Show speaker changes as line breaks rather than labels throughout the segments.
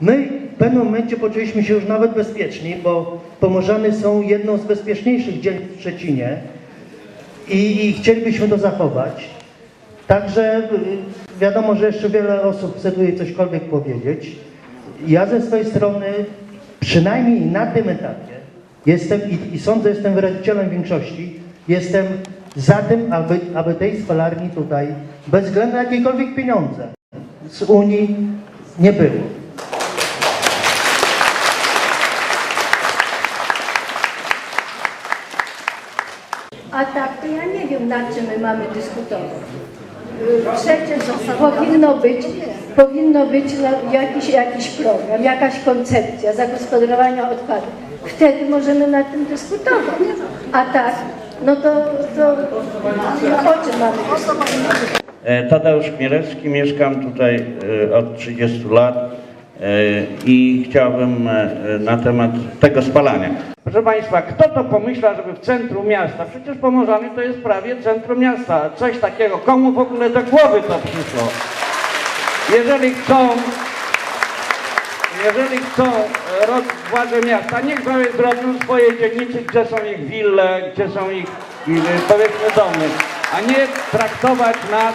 My w pewnym momencie poczuliśmy się już nawet bezpieczni, bo Pomorzany są jedną z bezpieczniejszych dzielnic w Szczecinie i, i chcielibyśmy to zachować. Także y, wiadomo, że jeszcze wiele osób chce tutaj cośkolwiek powiedzieć. Ja ze swojej strony, przynajmniej na tym etapie, jestem i, i sądzę, jestem wyrazicielem większości, jestem za tym, aby, aby tej spalarni tutaj, bez względu na jakiekolwiek pieniądze z Unii, nie było.
A tak, to ja nie wiem, nad czym my mamy dyskutować. Przecież powinno być, powinno być na- jakiś, jakiś program, jakaś koncepcja zagospodarowania odpadów. Wtedy możemy nad tym dyskutować. A tak, no to, to o czym mamy dyskutować?
E, Tadeusz Chmielewski, mieszkam tutaj e, od 30 lat e, i chciałbym na temat tego spalania. Proszę Państwa, kto to pomyśla, żeby w centrum miasta, przecież Pomorzany to jest prawie centrum miasta, coś takiego, komu w ogóle do głowy to przyszło? Jeżeli chcą, jeżeli chcą e, władze miasta, niech zrobią swoje dzielnice, gdzie są ich wille, gdzie są ich, i, y, powiedzmy, domy, a nie traktować nas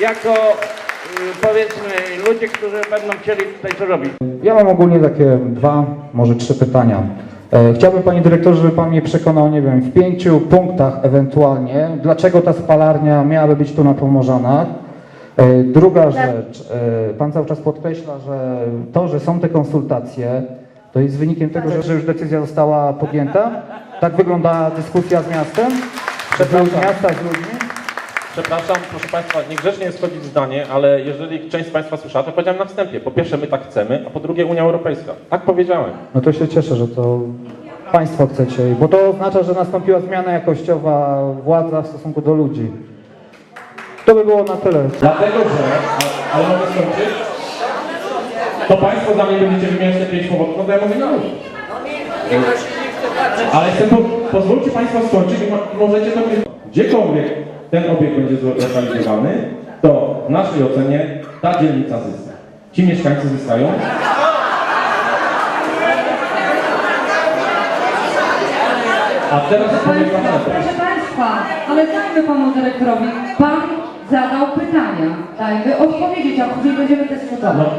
jako, y, powiedzmy, ludzie, którzy będą chcieli tutaj co robić.
Ja mam ogólnie takie dwa, może trzy pytania. E, Chciałbym Panie Dyrektorze, żeby Pan mnie przekonał, nie wiem, w pięciu punktach ewentualnie, dlaczego ta spalarnia miałaby być tu na Pomorzanach. E, Druga rzecz, e, Pan cały czas podkreśla, że to, że są te konsultacje, to jest wynikiem tego, że, już decyzja została podjęta. Tak wygląda dyskusja z miastem, z miasta z ludźmi.
Przepraszam, proszę Państwa, niegrzecznie jest wchodzić w zdanie, ale jeżeli część z Państwa słyszała, to powiedziałem na wstępie. Po pierwsze, my tak chcemy, a po drugie, Unia Europejska. Tak powiedziałem.
No to się cieszę, że to Państwo chcecie, bo to oznacza, że nastąpiła zmiana jakościowa władza w stosunku do ludzi. To by było na tyle.
Dlatego, że... Ale, mogę skończyć? To Państwo za mnie będziecie wymieniać te pięć powodów, no to ja mogę nie mówić. Ale chcę, po, pozwólcie Państwo skończyć i mo- możecie to powiedzieć. Gdziekolwiek ten obiekt będzie zlokalizowany, to w naszej ocenie ta dzielnica zyska. Ci mieszkańcy zyskają, a teraz
Proszę
powiem
Państwa, proszę Państwa, ale dajmy Panu Dyrektorowi. Pan zadał pytania. Dajmy odpowiedzieć, a później będziemy dyskutować.